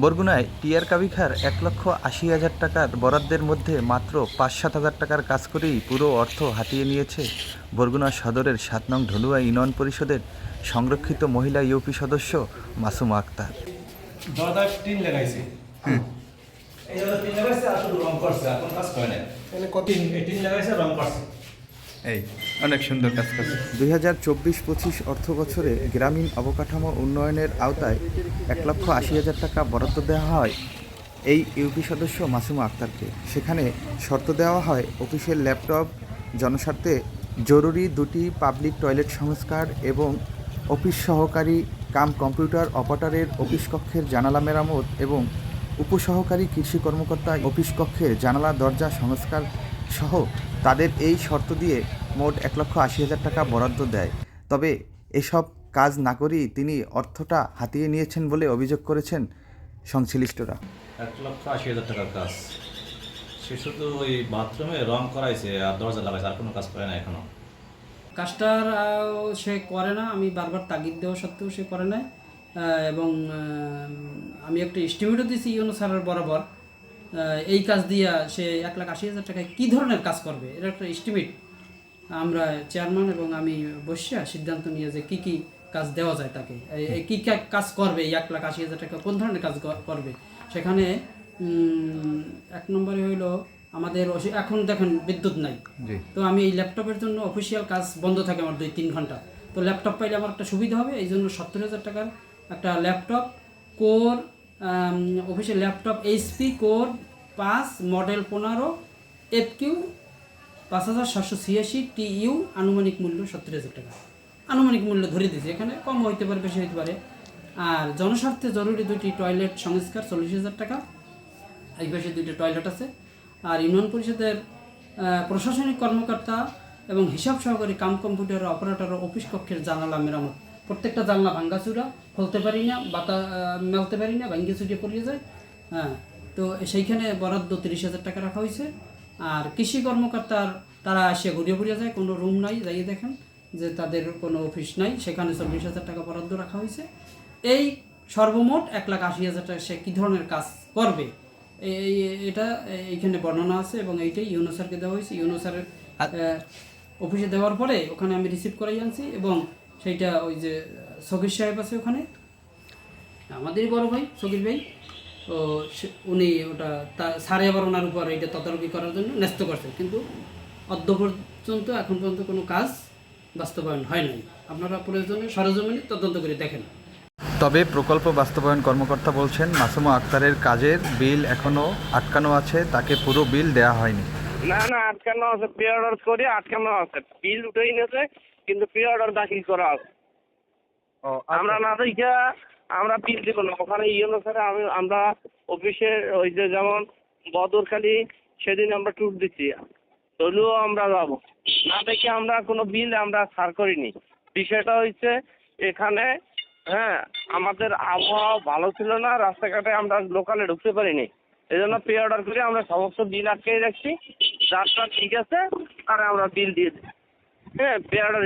বরগুনায় টিয়ার কাবিখার এক লক্ষ আশি হাজার টাকার বরাদ্দের মধ্যে মাত্র পাঁচ সাত হাজার টাকার কাজ করেই পুরো অর্থ হাতিয়ে নিয়েছে বরগুনা সদরের সাত নং ধনুয়া ইউনিয়ন পরিষদের সংরক্ষিত মহিলা ইউপি সদস্য মাসুমা আক্তার। লাগাইছে। এই দরজা টিন লাগাইছে আর শুধু রং করছে কোনো কাজ করে না তাহলে কত? লাগাইছে রং করছে। এই, অনেক সুন্দর কাজ করছে। দুই হাজার চব্বিশ পঁচিশ অর্থ বছরে গ্রামীণ অবকাঠামো উন্নয়নের আওতায় এক লক্ষ আশি হাজার টাকা বরাদ্দ দেওয়া হয়। এই ইউপি সদস্য মাসুমা আক্তারকে। সেখানে শর্ত দেওয়া হয়, অফিসের ল্যাপটপ জনস্বার্থে জরুরি দুটি পাবলিক টয়লেট সংস্কার এবং অফিস সহকারী কাম কম্পিউটার অপারেটরের অফিস কক্ষের জানালা মেরামত এবং উপসহকারী কৃষি কর্মকর্তা অফিস কক্ষের জানালা দরজা সংস্কার সহ তাদের এই শর্ত দিয়ে মোট এক লক্ষ আশি হাজার টাকা বরাদ্দ দেয়। তবে এসব কাজ না করেই তিনি অর্থটা হাতিয়ে নিয়েছেন বলে অভিযোগ করেছেন সংশ্লিষ্টরা। এক লক্ষ আশি হাজার টাকার কাজ। সে শুধু ওই বাথরুমে রং করাইছে আর দরজা লাগাইছে আর কোনো কাজ করে না এখনও। কাজটার সে করে না আমি বারবার তাগিদ দেওয়া সত্ত্বেও সে করে না এবং আমি একটা এস্টিমেটও দিয়েছি ইউনো স্যারের বরাবর। এই কাজ দিয়া সে এক লাখ আশি হাজার টাকায় কী ধরনের কাজ করবে? এটা একটা এস্টিমেট আমরা চেয়ারম্যান এবং আমি বসিয়া সিদ্ধান্ত নিয়ে যে কী কী কাজ দেওয়া যায় তাকে। কী কাজ করবে? এই এক লাখ আশি হাজার টাকা কোন ধরনের কাজ করবে? সেখানে এক নম্বরে হইল আমাদের এখন দেখেন বিদ্যুৎ নাই। তো আমি এই ল্যাপটপের জন্য অফিসিয়াল কাজ বন্ধ থাকে আমার দুই তিন ঘণ্টা। তো ল্যাপটপ পাইলে আমার একটা সুবিধা হবে এই জন্য সত্তর হাজার টাকার একটা ল্যাপটপ কোর অফিসের ল্যাপটপ এইচপি কোর পাঁচ মডেল পনেরো এফ কিউ পাঁচ হাজার সাতশো ছিয়াশি টি ইউ আনুমানিক মূল্য সত্তর হাজার টাকা। আনুমানিক মূল্য ধরে দিয়েছি, এখানে কম হইতে পারে, বেশি হইতে পারে। আর জনস্বার্থে জরুরি দুটি টয়লেট সংস্কার, চল্লিশ হাজার টাকা। এই পাশে দুইটা টয়লেট আছে। আর ইউনিয়ন পরিষদের প্রশাসনিক কর্মকর্তা এবং হিসাব সহকারী কাম কম্পিউটার অপারেটর অফিস কক্ষের জানালা মেরামত। প্রত্যেকটা জানলা ভাঙ্গাচুরা খুলতে পারি না বাতা মেলতে পারি না ভাঙ্গে চুটিয়ে পড়িয়ে যায়। হ্যাঁ তো সেইখানে বরাদ্দ তিরিশ হাজার টাকা রাখা হয়েছে। আর কৃষি কর্মকর্তার তারা এসে ঘুরিয়ে ঘুরিয়ে যায় কোনো রুম নাই যাইয়ে দেখেন যে তাদের কোনো অফিস নাই সেখানে চল্লিশ হাজার টাকা বরাদ্দ রাখা হয়েছে। এই সর্বমোট এক লাখ আশি হাজার টাকা সে কী ধরনের কাজ করবে? এই এটা এইখানে বর্ণনা আছে এবং এইটাই ইউনো স্যারকে দেওয়া হয়েছে। ইউনো স্যারের অফিসে দেওয়ার পরে ওখানে আমি রিসিভ করাই আনছি এবং সেইটা ওই যে সকির সাহেব আছে ওখানে? আমাদেরই বড় ভাই সকির ভাই। তো সে- উনি ওটা তা- সাড়ে আবার ওনার উপর এটা তদারকি করার জন্য ন্যস্ত করছেন। কিন্তু অদ্য পর্যন্ত এখন পর্যন্ত কোনো কাজ বাস্তবায়ন হয় নাই। আপনারা প্রয়োজনে সরজমিনে তদন্ত করে দেখেন। তবে প্রকল্প বাস্তবায়ন কর্মকর্তা বলছেন মাসুমা আক্তারের কাজের বিল এখনও আটকানো আছে তাকে পুরো বিল দেওয়া হয়নি। না না আটকানো আছে প্রি অর্ডার করে আটকানো আছে। বিল উঠেই নিয়েছে কিন্তু প্রি অর্ডার দাখিল করা আছে। আমরা না দেখা আমরা বিল দিব না। ওখানে ইয়েলো স্যার আমি আমরা অফিসে ওই যে যেমন বদরখালি সেদিন আমরা ট্যুর দিচ্ছি। তবুও আমরা যাব। না দেখে আমরা কোনো বিল আমরা সার করিনি। বিষয়টা হচ্ছে এখানে হ্যাঁ আমাদের আবহাওয়া ভালো ছিল না রাস্তাঘাটে আমরা লোকালে ঢুকতে পারিনি। এই জন্য পে অর্ডার করে আমরা সমস্ত বিল আটকে রাখছি। যারটা ঠিক আছে আর আমরা বিল দিয়ে দিচ্ছি। হ্যাঁ পে অর্ডার